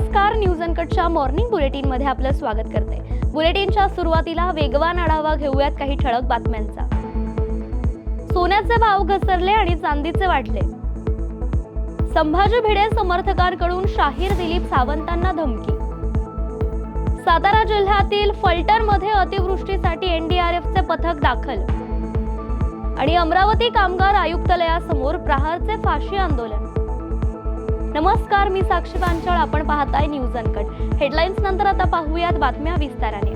नमस्कार news अनकटच्या morning बुलेटिनमध्ये आपलं स्वागत करते. बुलेटिनच्या सुरुवातीला वेगवान आढावा घेऊयात काही ठळक बातम्यांचा. सोन्याचे भाव घसरले आणि चांदीचे वाढले. संभाजी भिडे समर्थकांकडून शाहीर दिलीप सावंतांना धमकी. सातारा जिल्ह्यातील फलटणमध्ये अतिवृष्टीसाठी एनडीआरएफचे पथक दाखल. आणि अमरावती कामगार आयुक्तालयासमोर प्रहारचे फाशी आंदोलन. नमस्कार मी साक्षी पांचाळ. आपण पाहताय न्यूज अनकट. हेडलाईन्स नंतर आता पाहूयात बातम्या विस्ताराने.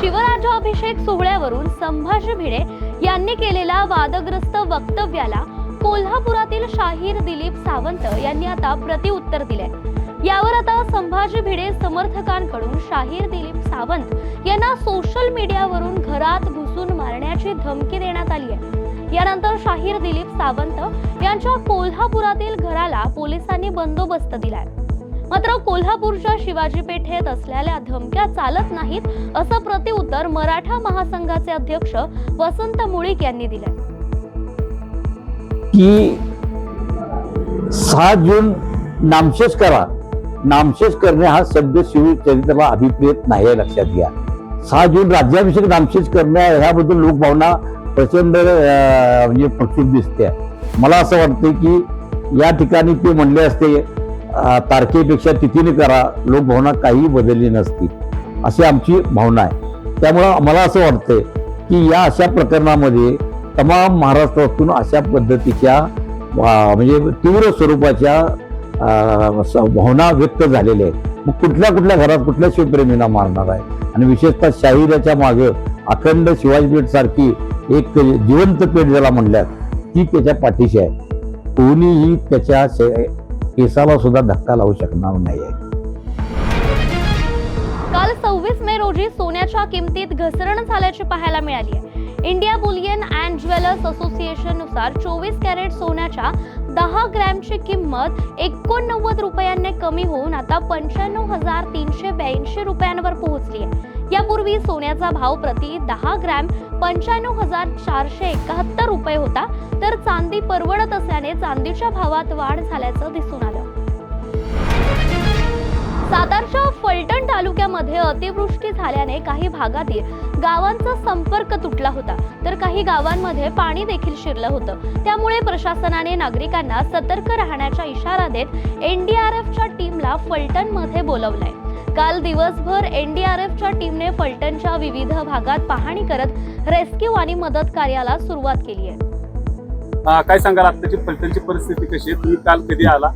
शिवराज्याभिषेक सोहळ्यावरून संभाजी भिडे यांनी केलेल्या वादग्रस्त वक्तव्याला कोल्हापुरातील शाहीर दिलीप सावंत यांनी आता प्रतिउत्तर दिले यावर आता संभाजी भिडे समर्थकांकडून शाहीर दिलीप सावंत यांना सोशल मीडियावरून घरात घुसून मारण्याची धमकी देण्यात आली आहे. यानंतर शाहीर दिलीप सावंत यांच्या कोल्हापुरातील घराला पोलिसांनी बंदोबस्त दिलाय. मात्र कोल्हापूरच्या शिवाजी पेठेत असलेल्या धमक्या चालत नाहीत असं प्रतिउत्तर मराठा महासंघाचे अध्यक्ष वसंत मुळीक यांनी दिलंय. की सहा जून नामशेष करा. नामशेष करणे हा शब्द शिवचरित्राला अभिप्रेत नाही लक्षात घ्या. सहा जून राज्याभिषेक नामशेष करणे ह्याबद्दल लोकभावना प्रचंड म्हणजे प्रचूर दिसते. मला असं वाटतं की या ठिकाणी ते म्हणले असते तारखेपेक्षा तिथीने करा लोकभावना काही बदलली नसती. अशी आमची भावना आहे. त्यामुळं मला असं वाटतंय की या अशा प्रकरणामध्ये तमाम महाराष्ट्रातून अशा पद्धतीच्या म्हणजे तीव्र स्वरूपाच्या भावना व्यक्त झालेल्या आहेत. मग कुठल्या कुठल्या घरात कुठल्या शिवप्रेमींना मारणार आहे? आणि विशेषतः शाहिराच्या मागे अखंड शिवाजी सारखी एक जिवंत पेट ज्याला म्हणल्यात ती त्याच्या पाठीशी आहे. कोणीही त्याच्या केसाला सुद्धा धक्का लावू शकणार नाही आहे काल सव्वीस मे रोजी सोन्याच्या किमतीत घसरण झाल्याची पाहायला मिळाली आहे. इंडिया बुलियन अँड ज्वेलर्स असोसिएशननुसार चोवीस कॅरेट सोन्याच्या दहा ग्रॅमची किंमत एकोणनव्वद रुपयांनी कमी होऊन आता पंच्याण्णव हजार तीनशे ब्याऐंशी रुपयांवर पोहोचली आहे. यापूर्वी सोन्याचा भाव प्रति दहा ग्रॅम पंच्याण्णव हजार चारशे एकाहत्तर रुपये होता तर चांदी परवडत असल्याने चांदीच्या भावात वाढ झाल्याचं दिसून आलं. सातारच्या फलटण तालुक्यामध्ये अतिवृष्टी झाल्याने काही भागातील गावांचा संपर्क तुटला होता तर काही गावांमध्ये पाणी देखील शिरलं होतं. त्यामुळे प्रशासनाने नागरिकांना सतर्क राहण्याचा इशारा देत एनडीआरएफच्या टीमला फलटणमध्ये बोलवलंय. काल दिवसभर एनडीआरएफच्या टीमने फलटणच्या विविध भागात पाहणी करत रेस्क्यू आणि मदत कार्याला सुरुवात केली आहे. काय सांगाल? आत्ताची फलटणची परिस्थिती कशी आहे? तुम्ही काल कधी आला?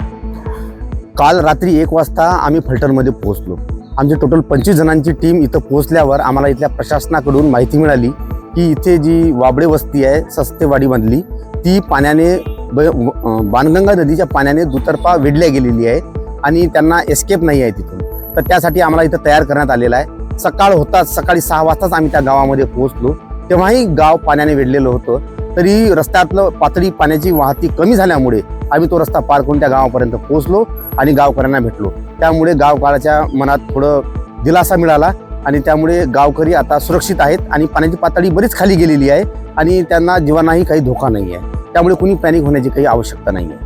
काल रात्री एक वाजता आम्ही फलटणमध्ये पोहोचलो. आमची टोटल पंचवीस जणांची टीम इथं पोहोचल्यावर आम्हाला इथल्या प्रशासनाकडून माहिती मिळाली की इथे जी वाबडे वस्ती आहे सस्तेवाडीमधली ती पाण्याने बाणगंगा नदीच्या पाण्याने दुतर्फा वेढल्या गेलेली आहे आणि त्यांना एस्केप नाही आहे तिथून. तर त्यासाठी आम्हाला इथं तयार करण्यात आलेला आहे. सकाळ होताच सकाळी सहा वाजताच आम्ही त्या गावामध्ये पोहोचलो. तेव्हाही गाव पाण्याने वेढलेलं होतं. तरी रस्त्यातलं पातळी पाण्याची वाहती कमी झाल्यामुळे आम्ही तो रस्ता पार करून त्या गावापर्यंत पोहोचलो आणि गावकऱ्यांना भेटलो. त्यामुळे गावकाराच्या मनात थोडं दिलासा मिळाला आणि त्यामुळे गावकरी आता सुरक्षित आहेत आणि पाण्याची पातळी बरीच खाली गेलेली आहे आणि त्यांना जीवांनाही काही धोका नाही आहे त्यामुळे कुणी पॅनिक होण्याची काही आवश्यकता नाही आहे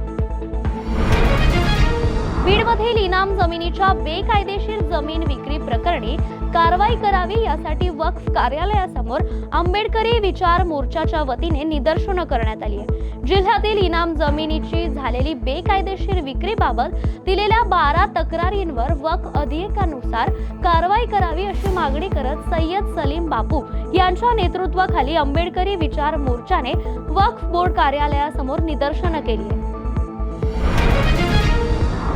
बीडमधील इनाम जमिनीच्या बेकायदेशीर जमीन विक्री प्रकरणी कारवाई करावी यासाठी वक्फ कार्यालयासमोर आंबेडकरी विचार मोर्चाच्या वतीने निदर्शनं करण्यात आली आहे. जिल्ह्यातील इनाम जमिनीची झालेली बेकायदेशीर विक्रीबाबत दिलेल्या बारा तक्रारींवर वक्फ अधिकानुसार कारवाई करावी अशी मागणी करत सय्यद सलीम बापू यांच्या नेतृत्वाखाली आंबेडकरी विचार मोर्चाने वक्फ बोर्ड कार्यालयासमोर निदर्शनं केली आहे.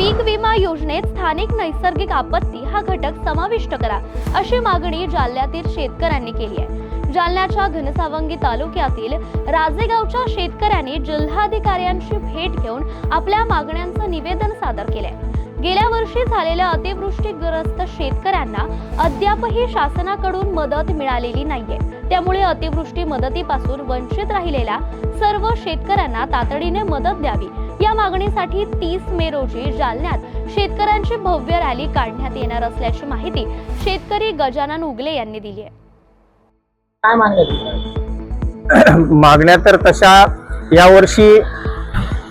पीक विमा योजनेत स्थानिक नैसर्गिक आपत्ती हा घटक समाविष्ट करा अशी मागणी जालन्यातील शेतकऱ्यांनी केली आहे. जालन्याच्या घनसावंगी तालुक्यातील राजेगावच्या शेतकऱ्यांनी जिल्हाधिकाऱ्यांची भेट घेऊन आपल्या मागण्यांचं निवेदन सादर केलंय. गेल्या वर्षी झालेल्या अतिवृष्टीग्रस्त शेतकऱ्यांना अद्यापही शासनाकडून मदत मिळालेली नाहीये. त्यामुळे अतिवृष्टी मदतीपासून वंचित राहिलेल्या सर्व शेतकऱ्यांना तातडीने मदत द्यावी या मागणीसाठी तीस मे रोजी जालन्यात शेतकऱ्यांची भव्य रॅली काढण्यात येणार असल्याची माहिती शेतकरी गजानन उगले यांनी दिली आहे. काय मागण्या मागण्या तर तशा यावर्षी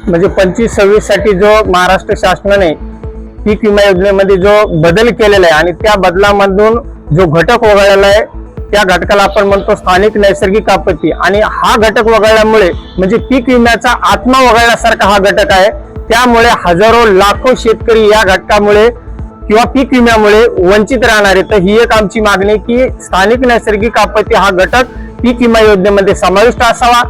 म्हणजे पंचवीस सव्वीससाठी जो महाराष्ट्र शासनाने पीक विमा योजनेमध्ये जो बदल केलेला आहे आणि त्या बदलामधून जो घटक वगळलेला आहे त्या घटकाला आपण म्हणतो स्थानिक नैसर्गिक आपत्ती. आणि हा घटक वगळल्यामुळे म्हणजे पीक विम्याचा आत्मा वगळल्यासारखा हा घटक आहे. त्यामुळे हजारो लाखो शेतकरी या घटकामुळे किंवा पीक विम्यामुळे वंचित राहणार आहे तर ही एक आमची मागणी की स्थानिक नैसर्गिक आपत्ती हा घटक पीक विमा योजनेमध्ये समाविष्ट असावा.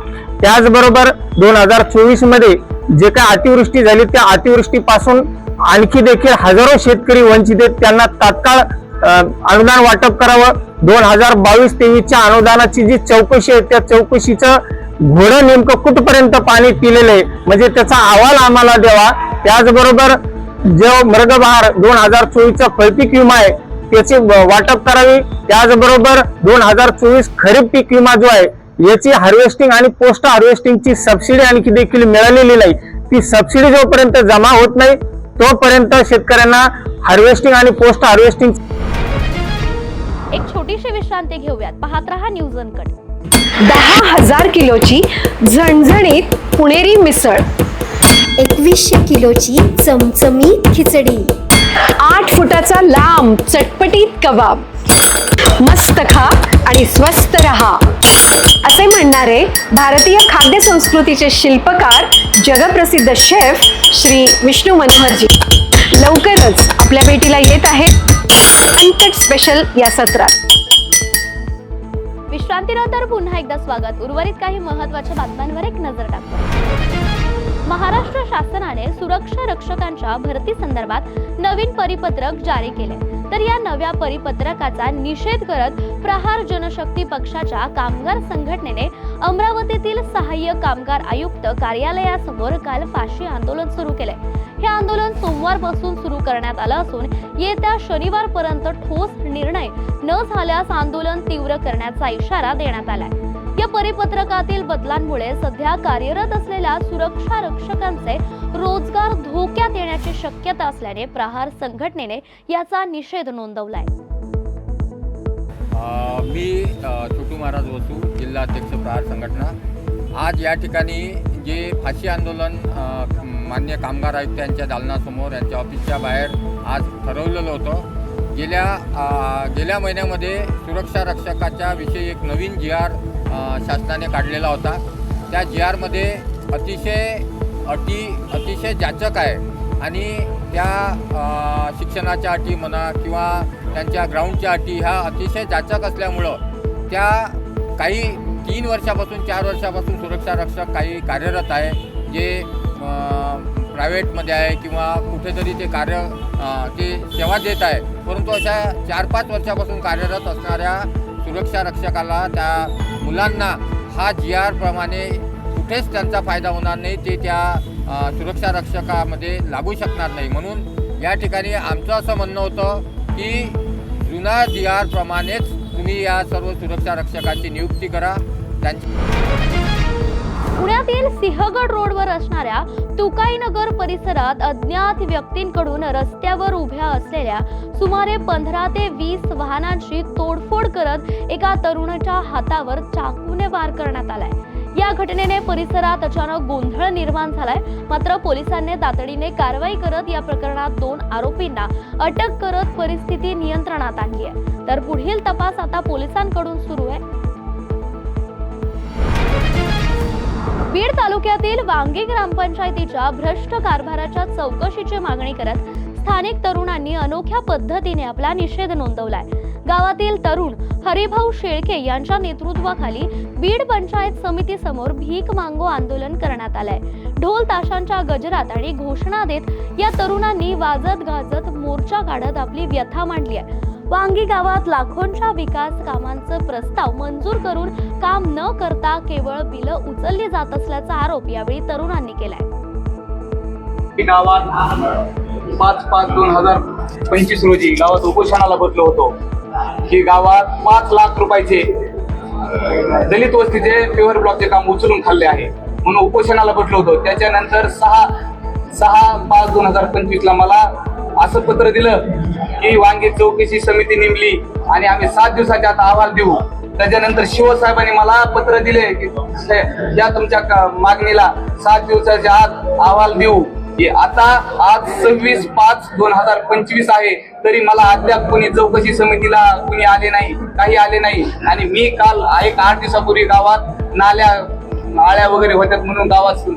त्याचबरोबर दोन हजार चोवीसमध्ये जे काय अतिवृष्टी झाली त्या अतिवृष्टीपासून आणखी देखील हजारो शेतकरी वंचित आहेत. त्यांना तात्काळ अनुदान वाटप करावं. दोन हजार बावीस तेवीसच्या अनुदानाची जी चौकशी आहे त्या चौकशीचं घोडं नेमकं कुठपर्यंत पाणी पिलेलं आहे म्हणजे त्याचा अहवाल आम्हाला द्यावा. त्याचबरोबर जो मृगबहार दोन हजार चोवीसचा फळपीक विमा आहे त्याची वाटप करावी. त्याचबरोबर दोन हजार चोवीस खरीप पीक विमा जो आहे याची हार्वेस्टिंग आणि पोस्ट हार्वेस्टिंगची सबसिडी आणखी देखील मिळालेली नाही. ती सबसिडी जोपर्यंत जमा होत नाही तोपर्यंत शेतकऱ्यांना हार्वेस्टिंग आणि पोस्ट हार्वेस्टिंग एक छोटीशी विश्रांती घेऊयात. पाहत रहा न्यूज अनकट दहा हजार किलोची झणझणीत पुणेरी मिसळ. एकवीसशे किलोची चमचमीत खिचडी. आठ फुटाचा लांब चटपटीत कबाब. मस्त खा आणि स्वस्त रहा. असे म्हणणारे भारतीय खाद्य संस्कृतीचे शिल्पकार जगप्रसिद्ध शेफ श्री विष्णू मनोहरजी. लवकरच आपल्या भेटीला येत आहेत क्रिकेट स्पेशल या सत्रात. विश्रांतीनंतर पुन्हा एकदा स्वागत. उर्वरित काही महत्त्वाच्या बातम्यांवर एक नजर टाकतो महाराष्ट्र शासनाने सुरक्षा रक्षकांच्या भरती संदर्भात नवीन परिपत्रक जारी केले. तर या नव्या परिपत्रकाचा निषेध करत प्रहार जनशक्ती पक्षाच्या कामगार संघटनेने अमरावतीतील सहाय्यक कामगार आयुक्त कार्यालयासमोर काल फाशी आंदोलन सुरू केले. हे आंदोलन सोमवारपासून सुरू करण्यात आलं असून येत्या शनिवारपर्यंत ठोस निर्णय न झाल्यास आंदोलन तीव्र करण्याचा इशारा देण्यात आलाय. या परिपत्रकातील बदलांमुळे सध्या कार्यरत असलेल्या सुरक्षा रक्षकांचे रोजगार धोक्यात येण्याची शक्यता असल्याने प्रहार संघटनेने याचा निषेध नोंदवलाय. मी छोटू महाराज वसू जिल्हा अध्यक्ष प्रहार संघटना. आज या ठिकाणी जे फाशी आंदोलन मान्य कामगार आयुक्त यांच्या दालनासमोर यांच्या ऑफिसच्या बाहेर आज ठरवलेलं होतं. गेल्या गेल्या महिन्यामध्ये सुरक्षा रक्षकाच्या विषयी एक नवीन जी आर शासनाने काढलेला होता. त्या जी आरमध्ये अतिशय अटी अतिशय जाचक आहे. आणि त्या शिक्षणाच्या अटी म्हणा किंवा त्यांच्या ग्राउंडच्या अटी ह्या अतिशय जाचक असल्यामुळं त्या काही तीन वर्षापासून चार वर्षापासून सुरक्षा रक्षक काही कार्यरत आहे. जे प्रायव्हेटमध्ये आहे किंवा कुठेतरी ते कार्य ते सेवा देत आहे. परंतु अशा चार पाच वर्षापासून कार्यरत असणाऱ्या सुरक्षा रक्षकाला त्या मुलांना हा जी आरप्रमाणे कुठेच त्यांचा फायदा होणार नाही ते त्या सुरक्षा रक्षकामध्ये लागू शकणार नाही. म्हणून या ठिकाणी आमचं असं म्हणणं होतं की जुना जी आरप्रमाणेच तुम्ही या सर्व सुरक्षा रक्षकाची नियुक्ती करा. त्यांची पुण्यातील सिंहगड रोडवर असणाऱ्या तुकाईनगर परिसरात अज्ञात व्यक्तींकडून रस्त्यावर उभ्या असलेल्या सुमारे पंधरा ते वीस वाहनांची तोडफोड करत एका तरुणाच्या हातावर चाकूने वार करण्यात आलाय. या घटनेने परिसरात अचानक गोंधळ निर्माण झालाय. मात्र पोलिसांनी तातडीने कारवाई करत या प्रकरणात दोन आरोपींना अटक करत परिस्थिती नियंत्रणात आणली आहे. तर पुढील तपास आता पोलिसांकडून सुरू आहे. बीड तालुक्यातील वांगी ग्रामपंचायतीच्या भ्रष्ट कारभाराच्या चौकशीची मागणी करत स्थानिक तरुणांनी अनोख्या पद्धतीने आपला निषेध नोंदवलाय. गावातील तरुण हरिभाऊ शेळके यांच्या नेतृत्वाखाली बीड पंचायत समिती समोर भीक मांगो आंदोलन करण्यात आलंय. ढोल ताशांच्या गजरात आणि घोषणा देत या तरुणांनी वाजत गाजत मोर्चा काढत आपली व्यथा मांडली आहे. वांगी गावात लाखोंच्या विकास कामांचं प्रस्ताव मंजूर करून काम न करता केवळ बिलं उचलली जात असल्याचा आरोप यावेळी तरुणांनी केलाय. गावात पाच पाच दोन हजार पंचवीस रोजी गावात उपोषणाला बसलो होतो. की गावात पाच लाख रुपयाचे दलित वस्तीचे पेवर ब्लॉकचे काम उचलून खाल्ले आहे. म्हणून उपोषणाला बसलो होतो. त्याच्यानंतर सहा सहा पाच दोन हजार पंचवीस ला मला असं पत्र दिलं की वांगी चौकशी समिती नेमली आणि आम्ही सात दिवसाच्या आत अहवाल देऊ. त्याच्यानंतर शिवसाहेबांनी मला पत्र दिले की या तुमच्या मागणीला सात दिवसाच्या आत अहवाल देऊ. की आता आज सव्वीस पाच दोन हजार पंचवीस आहे तरी मला अद्याप कोणी चौकशी समितीला कुणी आले नाही काही आले नाही. आणि मी काल एक आठ दिवसापूर्वी गावात नाल्या नाळ्या वगैरे होत्यात म्हणून गावात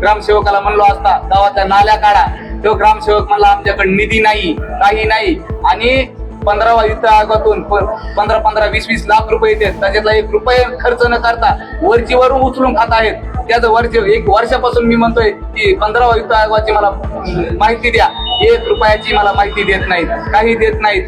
ग्रामसेवकाला म्हणलो असता गावातल्या नाल्या काढा. तो ग्रामसेवक म्हणला आमच्याकडे निधी नाही काही नाही. आणि पंधरा वित्त आयोगातून पंधरा पंधरा वीस वीस लाख रुपये येतात. त्याच्यातला एक रुपये खर्च न करता वरची वरून उचलून खात आहेत. त्याचं वर्ष एक वर्षापासून मी म्हणतोय की पंधरा आयुक्त आयोगाची मला माहिती द्या. एक रुपयाची मला माहिती देत नाहीत. काही देत नाहीत.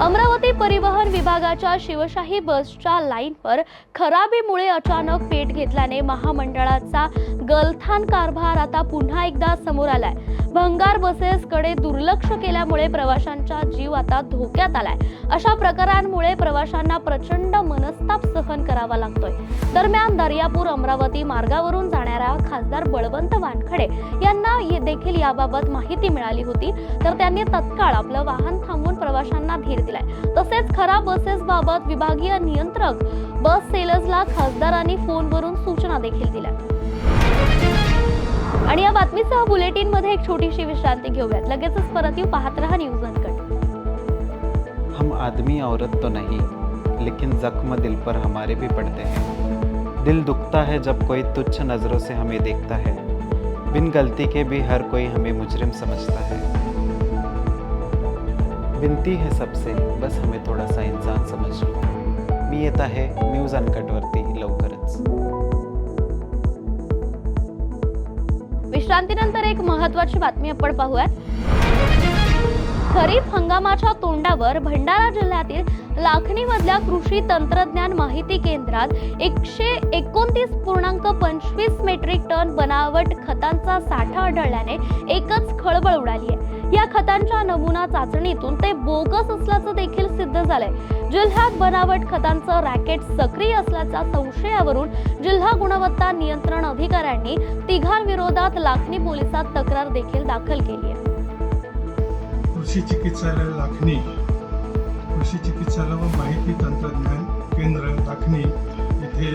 अमरावती परिवहन विभागाच्या शिवशाही बसच्या लाईनवर खराबीमुळे अचानक पेट घेतल्याने महामंडळाचा गलथान कारभार आता पुन्हा एकदा समोर आलाय. भंगार बसेसकडे दुर्लक्ष केल्यामुळे प्रवाशांचा जीव आता धोक्यात आलाय. अशा प्रकारांमुळे प्रवाशांना प्रचंड मनस्ताप सहन करावा लागतोय. दरम्यान दर्यापूर अमरावती मार्गावरून जाणाऱ्या खासदार बळवंत वानखडे यांना ये- देखील याबाबत माहिती मिळाली होती. तर त्यांनी तत्काळ आपलं वाहन थांबवून प्रवाशांना धीर दिलाय. तसेच खराब बसेस बाबत विभागीय नियंत्रक बस सेलर्सला खासदारांनी फोनवरून सूचना देखील दिल्या. आणि या बातमीसह बुलेटिनमध्ये एक छोटीशी विश्रांती घेऊयात. लगेचच परत येऊ पाहत रहा न्यूज अनकट. हम आदमी औरत तो नहीं लेकिन जख्म दिल पर हमारे भी पड़ते हैं। दिल दुखता है जब कोई तुच्छ नज़रों से हमें देखता है। बिन गलती के भी हर कोई हमें मुजरिम समझता है। विनती है सबसे बस हमें थोडासा इंसान समज लो मी येत आहे न्यूज अनकटवरती लवकरच। विश्रांतीनंतर एक महत्वाची बातमी आपण पाहूयात. खरीप हंगामाच्या तोंडावर भंडारा जिल्ह्यातील लाखणीमधल्या कृषी तंत्रज्ञान माहिती केंद्रात एकशे एकोणतीस पूर्णांक पंचवीस मेट्रिक टन बनावट खतांचा साठा आढळल्याने एकच खळबळ उडाली आहे. या खतांच्या नमुना चाचणीतून ते बोगस असल्याचं देखील सिद्ध झालंय. जिल्ह्यात बनावट खतांचं रॅकेट सक्रिय असल्याच्या संशयावरून जिल्हा गुणवत्ता नियंत्रण अधिकाऱ्यांनी तिघांविरोधात लाखणी पोलिसात तक्रार देखील दाखल केली आहे. कृषी चिकित्सालय लाखणी कृषी चिकित्सालय व माहिती तंत्रज्ञान केंद्र लाखणी येथे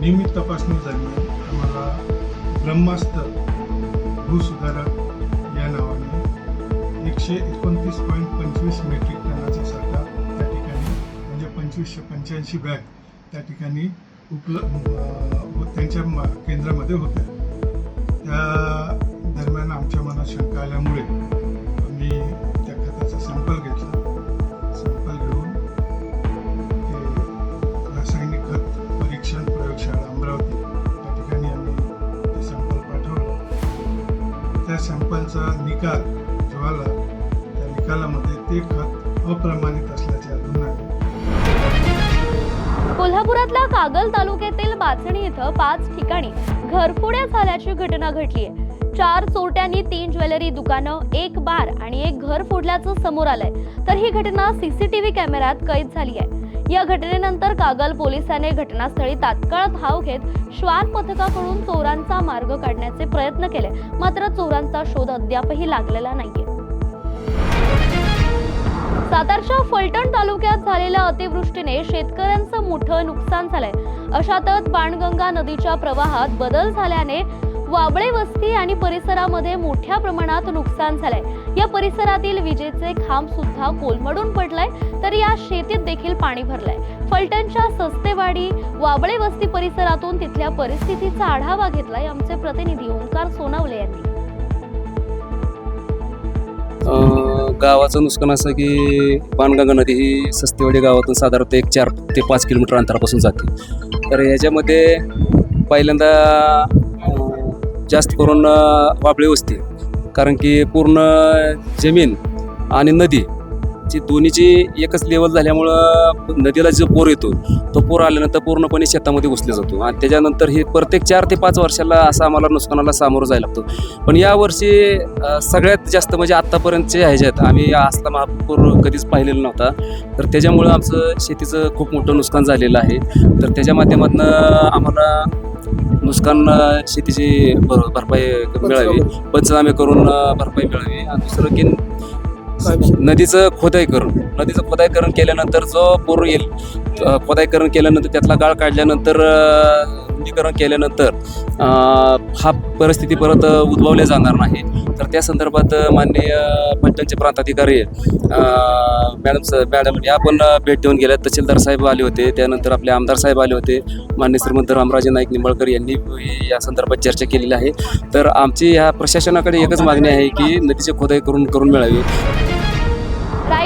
नियमित तपासणी दरम्यान आम्हाला ब्रह्मास्त्र भूसुधारक या नावाने एकशे एकोणतीस पॉईंट पंचवीस मेट्रिक टनाचा साठा त्या ठिकाणी म्हणजे पंचवीसशे पंच्याऐंशी बॅग त्या ठिकाणी उपलब्ध त्यांच्या मा- केंद्रामध्ये होत्या. त्या दरम्यान आमच्या मनात शंका आल्यामुळे ते खत अप्रमाणित असल्याचे आढळून आले. कोल्हापुरातल्या कागल तालुक्यातील बाचणी इथं पाच ठिकाणी घरफोड्या झाल्याची घटना घडली आहे. चार चोरट्यांनी तीन ज्वेलरी दुकानं एक बार आणि एक घर फोडल्याचं समोर आलंय. तर ही घटना सीसीटीव्ही कॅमेऱ्यात कैद झाली आहे. या घटनेनंतर कागल पोलिसांनी घटनास्थळी तात्काळ धाव घेत श्वान पथकाकडून चोरांचा मार्ग काढण्याचे प्रयत्न केले. मात्र चोरांचा शोध अद्यापही लागलेला नाहीये. सातारच्या फलटण तालुक्यात झालेल्या अतिवृष्टीने शेतकऱ्यांचं मोठं नुकसान झालंय. अशातच बाणगंगा नदीच्या प्रवाहात बदल झाल्याने वाबळे वस्ती आणि परिसरामध्ये मोठ्या प्रमाणात नुकसान झालंय. या परिसरातील विजेचे खांब सुद्धा कोलमडून पडलाय तर या शेतीत देखील पाणी भरलंय. फलटणच्या सस्तेवाडी वाबळे वस्ती परिसरातून तिथल्या परिस्थितीचा आढावा घेतलाय आमचे प्रतिनिधी ओंकार सोनवले यांनी. गावाचं नुकसान असं की पानगंगा नदी ही सस्तेवाडी गावातून साधारणतः एक चार ते पाच किलोमीटर अंतरापासून जाते. तर ह्याच्यामध्ये पहिल्यांदा जास्त करून वाबळे वसते. कारण की पूर्ण जमीन आणि नदी ची दोन्हीची एकच लेवल झाल्यामुळं नदीला जो पूर येतो तो पूर आल्यानंतर पूर्णपणे शेतामध्ये घुसले जातो. आणि त्याच्यानंतर हे प्रत्येक चार ते पाच वर्षाला असं आम्हाला नुकसानाला सामोरं जायला लागतं. पण यावर्षी सगळ्यात जास्त म्हणजे आत्तापर्यंतचे ह्याच्यात आम्ही असला महापूर कधीच पाहिलेला नव्हता. तर त्याच्यामुळं आमचं शेतीचं खूप मोठं नुकसान झालेलं आहे. तर त्याच्या माध्यमातून आम्हाला नुकसान शेतीची भर भरपाई मिळावी. पंचनामे करून भरपाई मिळावी. आणि दुसरं की नदीचं खोदाईकरण नदीचं खोदाईकरण केल्यानंतर जो पूर येईल अ, खोदाईकरण केल्यानंतर त्यातला गाळ काढल्यानंतर रुंदीकरण केल्यानंतर हा परिस्थिती परत उद्भवल्या जाणार नाही. तर त्या संदर्भात माननीय पलटणचे प्रांताधिकारी मॅडम स मॅडम या पण भेट देऊन गेल्या. तहसीलदार साहेब आले होते त्यानंतर आपले आमदार साहेब आले होते. मान्य श्रीमंत रामराजे नाईक निंबळकर यांनी या संदर्भात चर्चा केलेली आहे. तर आमची ह्या प्रशासनाकडे एकच मागणी आहे की नदीचे खोदाई करून करून मिळावी.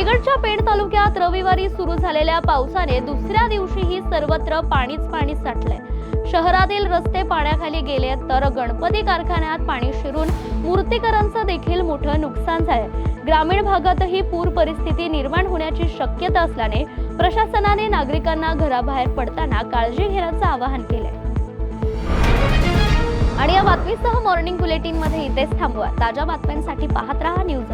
रायगडच्या पेण तालुक्यात रविवारी सुरू झालेल्या पावसाने दुसऱ्या दिवशीही सर्वत्र पाणीच पाणी साठलंय. शहरातील रस्ते पाण्याखाली गेले तर गणपती कारखान्यात पाणी शिरून मूर्तीकरांचं देखील मोठं नुकसान झालंय. ग्रामीण भागातही पूर परिस्थिती निर्माण होण्याची शक्यता असल्याने प्रशासनाने नागरिकांना घराबाहेर पडताना काळजी घेण्याचं आवाहन केलंय. आणि या बातमीसह मॉर्निंग बुलेटिनमध्ये इथेच थांबवा. ताज्या बातम्यांसाठी पाहत रहा न्यूज